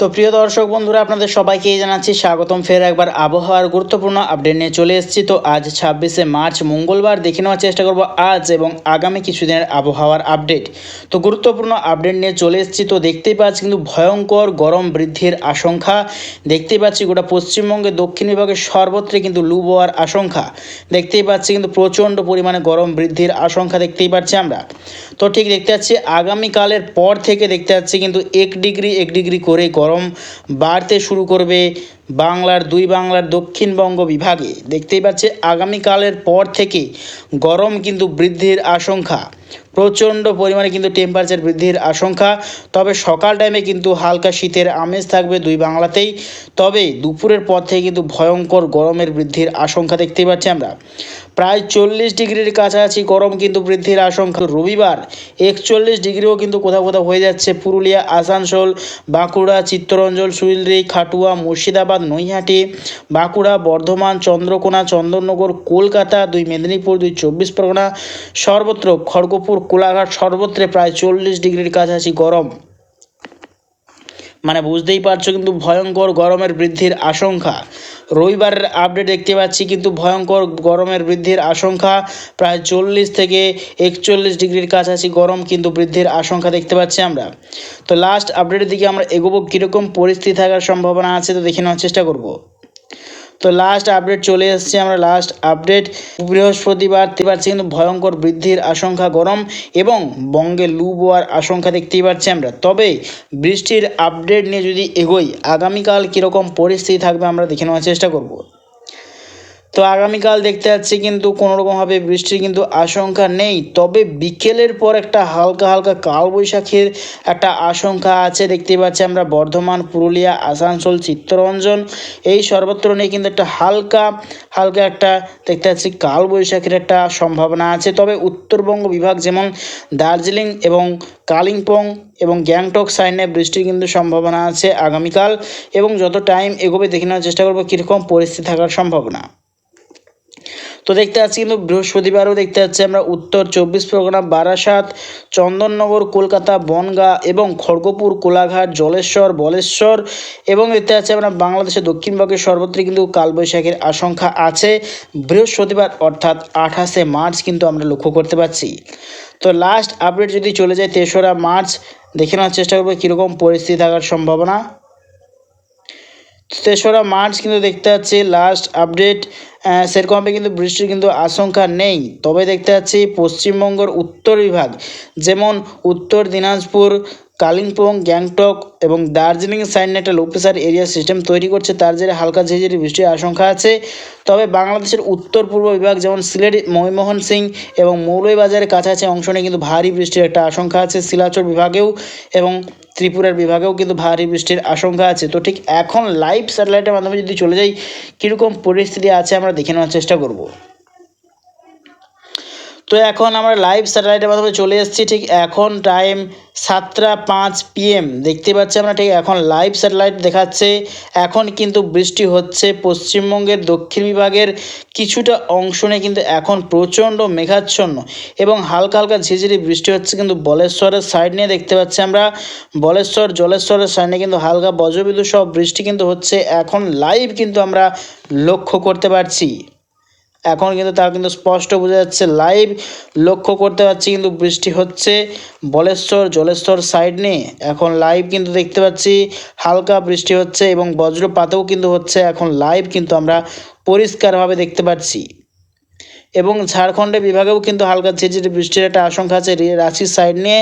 তো প্রিয় দর্শক বন্ধুরা, আপনাদের সবাইকে জানাচ্ছি স্বাগতম। ফের একবার আবহাওয়ার গুরুত্বপূর্ণ আপডেট নিয়ে চলে এসেছি। তো আজ ছাব্বিশে মার্চ, মঙ্গলবার দেখে নেওয়ার চেষ্টা করব আজ এবং আগামী কিছুদিনের আবহাওয়ার আপডেট। তো গুরুত্বপূর্ণ আপডেট নিয়ে চলে এসেছি। তো দেখতেই পাচ্ছি কিন্তু ভয়ঙ্কর গরম বৃদ্ধির আশঙ্কা। দেখতেই পাচ্ছি গোটা পশ্চিমবঙ্গের দক্ষিণ বিভাগের সর্বত্রে কিন্তু লু বোয়ার আশঙ্কা। দেখতেই পাচ্ছি কিন্তু প্রচণ্ড পরিমাণে গরম বৃদ্ধির আশঙ্কা দেখতেই পাচ্ছি আমরা। তো ঠিক দেখতে পাচ্ছি, আগামীকালের পর থেকে দেখতে পাচ্ছি কিন্তু এক ডিগ্রি এক ডিগ্রি করে গরম বাড়তে শুরু করবে বাংলার দুই বাংলার দক্ষিণবঙ্গ বিভাগে। দেখতেই পাচ্ছে, আগামীকালের পর থেকে গরম কিন্তু বৃদ্ধির আশঙ্কা। প্রচণ্ড পরিমাণে কিন্তু টেম্পারেচার বৃদ্ধির আশঙ্কা। তবে সকাল টাইমে কিন্তু হালকা শীতের আমেজ থাকবে দুই বাংলাতেই। তবে দুপুরের পর থেকে কিন্তু ভয়ঙ্কর গরমের বৃদ্ধির আশঙ্কা দেখতে পাচ্ছি আমরা। প্রায় চল্লিশ ডিগ্রির কাছাকাছি গরম কিন্তু বৃদ্ধির আশঙ্কা। রবিবার একচল্লিশ ডিগ্রিও কিন্তু কোথাও কোথাও হয়ে যাচ্ছে। পুরুলিয়া, আসানসোল, বাঁকুড়া, চিত্তরঞ্জন সুইলরি খাটুয়া, মুর্শিদাবাদ, নৈহাটি, বাঁকুড়া, বর্ধমান, চন্দ্রকোনা, চন্দননগর, কলকাতা, দুই মেদিনীপুর, দুই চব্বিশ পরগনা, সর্বত্র খড়গপুর কোলাঘাট সর্বত্রে প্রায় চল্লিশ ডিগ্রির কাছাকাছি গরম। মানে বুঝতেই পারছ কিন্তু ভয়ঙ্কর গরমের বৃদ্ধির আশঙ্কা। রবিবারের আপডেট দেখতে পাচ্ছি কিন্তু ভয়ঙ্কর গরমের বৃদ্ধির আশঙ্কা। প্রায় চল্লিশ থেকে একচল্লিশ ডিগ্রির কাছাকাছি গরম কিন্তু বৃদ্ধির আশঙ্কা দেখতে পাচ্ছি আমরা। তো লাস্ট আপডেটের দিকে আমরা এগোবো, কীরকম পরিস্থিতি থাকার সম্ভাবনা আছে তো দেখে নেওয়ার চেষ্টা করব। তো লাস্ট আপডেট চলে এসেছে, আমরা লাস্ট আপডেট বৃহস্পতিবার দেখতে পাচ্ছি কিন্তু ভয়ঙ্কর বৃদ্ধির আশঙ্কা গরম এবং বঙ্গে লু বোয়ার আশঙ্কা দেখতেই পাচ্ছি আমরা। তবে বৃষ্টির আপডেট নিয়ে যদি এগোই, আগামীকাল কীরকম পরিস্থিতি থাকবে আমরা দেখে নেওয়ার চেষ্টা করব। তো আগামীকাল দেখতে পাচ্ছি কিন্তু কোনো রকমভাবে বৃষ্টির কিন্তু আশঙ্কা নেই। তবে বিকেলের পর একটা হালকা হালকা কালবৈশাখীর একটা আশঙ্কা আছে। দেখতে পাচ্ছি আমরা বর্ধমান, পুরুলিয়া, আসানসোল, চিত্তরঞ্জন। এই সর্বত্র নিয়ে কিন্তু একটা হালকা হালকা একটা দেখতে পাচ্ছি কালবৈশাখীর একটা সম্ভাবনা আছে। তবে উত্তরবঙ্গ বিভাগ যেমন দার্জিলিং এবং কালিম্পং এবং গ্যাংটক সাইডে বৃষ্টির কিন্তু সম্ভাবনা আছে আগামীকাল এবং যত টাইম এগোবে দেখে নেওয়ার চেষ্টা করব কীরকম পরিস্থিতি থাকার সম্ভাবনা। তো দেখতে পাচ্ছি কিন্তু বৃহস্পতিবারও দেখতে পাচ্ছি আমরা উত্তর চব্বিশ পরগনা, বারাসাত, চন্দননগর, কলকাতা, বনগাঁ এবং খড়গপুর, কোলাঘাট, জলেশ্বর, বলেশ্বর এবং দেখতে পাচ্ছি আমরা বাংলাদেশের দক্ষিণবঙ্গের সর্বত্রই কিন্তু কালবৈশাখীর আশঙ্কা আছে। বৃহস্পতিবার অর্থাৎ আঠাশে মার্চ কিন্তু আমরা লক্ষ্য করতে পারছি তো লাস্ট আপডেট যদি চলে যায় তেসরা মার্চ, দেখে নেওয়ার চেষ্টা করব কীরকম পরিস্থিতি থাকার সম্ভাবনা। তেসরা মার্চ কিন্তু দেখতে পাচ্ছি লাস্ট আপডেট সেরকমভাবে কিন্তু বৃষ্টির কিন্তু আশঙ্কা নেই। তবে দেখতে পাচ্ছি পশ্চিমবঙ্গের উত্তর বিভাগ, যেমন উত্তর দিনাজপুর, কালিম্পং, গ্যাংটক এবং দার্জিলিং সাইডে একটা লো প্রেশার এরিয়া সিস্টেম তৈরি করছে, তার জেরে হালকা ঝিঝিরি বৃষ্টির আশঙ্কা আছে। তবে বাংলাদেশের উত্তর পূর্ব বিভাগ, যেমন সিলেট, ময়মোহন সিং এবং মৌলভীবাজারের কাছাকাছি অংশ নিয়ে কিন্তু ভারী বৃষ্টির একটা আশঙ্কা আছে শিলাচর বিভাগেও এবং ত্রিপুরার বিভাগেও কিন্তু ভারী বৃষ্টির আশঙ্কা আছে। তো ঠিক এখন লাইভ স্যাটেলাইটের মাধ্যমে যদি চলে যাই, কীরকম পরিস্থিতি আছে আমরা দেখে নেওয়ার চেষ্টা করব। তো এখন আমরা লাইভ স্যাটেলাইটের মাধ্যমে চলে এসেছি, ঠিক এখন টাইম সাতটা পাঁচ পিএম দেখতে পাচ্ছি আমরা, ঠিক এখন লাইভ স্যাটেলাইট দেখাচ্ছে। এখন কিন্তু বৃষ্টি হচ্ছে, পশ্চিমবঙ্গের দক্ষিণ বিভাগের কিছুটা অংশ নিয়ে কিন্তু এখন প্রচণ্ড মেঘাচ্ছন্ন এবং হালকা হালকা ঝিঝিরি বৃষ্টি হচ্ছে কিন্তু বলেশ্বরের সাইড নিয়ে দেখতে পাচ্ছি আমরা। বলেশ্বর, জলেশ্বরের সাইডে কিন্তু হালকা বজ্রবিদ্যুৎ সহ বৃষ্টি কিন্তু হচ্ছে। এখন লাইভ কিন্তু আমরা লক্ষ্য করতে পারছি। এখন কিন্তু তা কিন্তু স্পষ্ট বোঝা যাচ্ছে লাইভ লক্ষ্য করতে পারছি কিন্তু বৃষ্টি হচ্ছে বলেশ্বর, জলেশ্বর সাইড নিয়ে। এখন লাইভ কিন্তু দেখতে পাচ্ছি, হালকা বৃষ্টি হচ্ছে এবং বজ্রপাতও কিন্তু হচ্ছে। এখন লাইভ কিন্তু আমরা পরিষ্কারভাবে দেখতে পাচ্ছি। এবং ঝাড়খণ্ডের বিভাগেও কিন্তু হালকা ঝিরঝিরি বৃষ্টির একটা আশঙ্কা আছে রাঁচির সাইড নিয়ে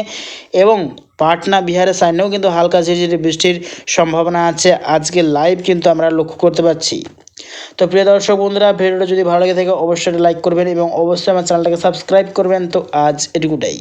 এবং পাটনা, বিহারের সাইডেও কিন্তু হালকা ঝিরঝিরি বৃষ্টির সম্ভাবনা আছে। আজকে লাইভ কিন্তু আমরা লক্ষ্য করতে পারছি। তো প্রিয় দর্শক বন্ধুরা, ভিডিওটা যদি ভালো লাগে থাকে, অবশ্যই লাইক করবেন এবং অবশ্যই আমার চ্যানেলটাকে সাবস্ক্রাইব করবেন। তো আজ এটুকুটাই।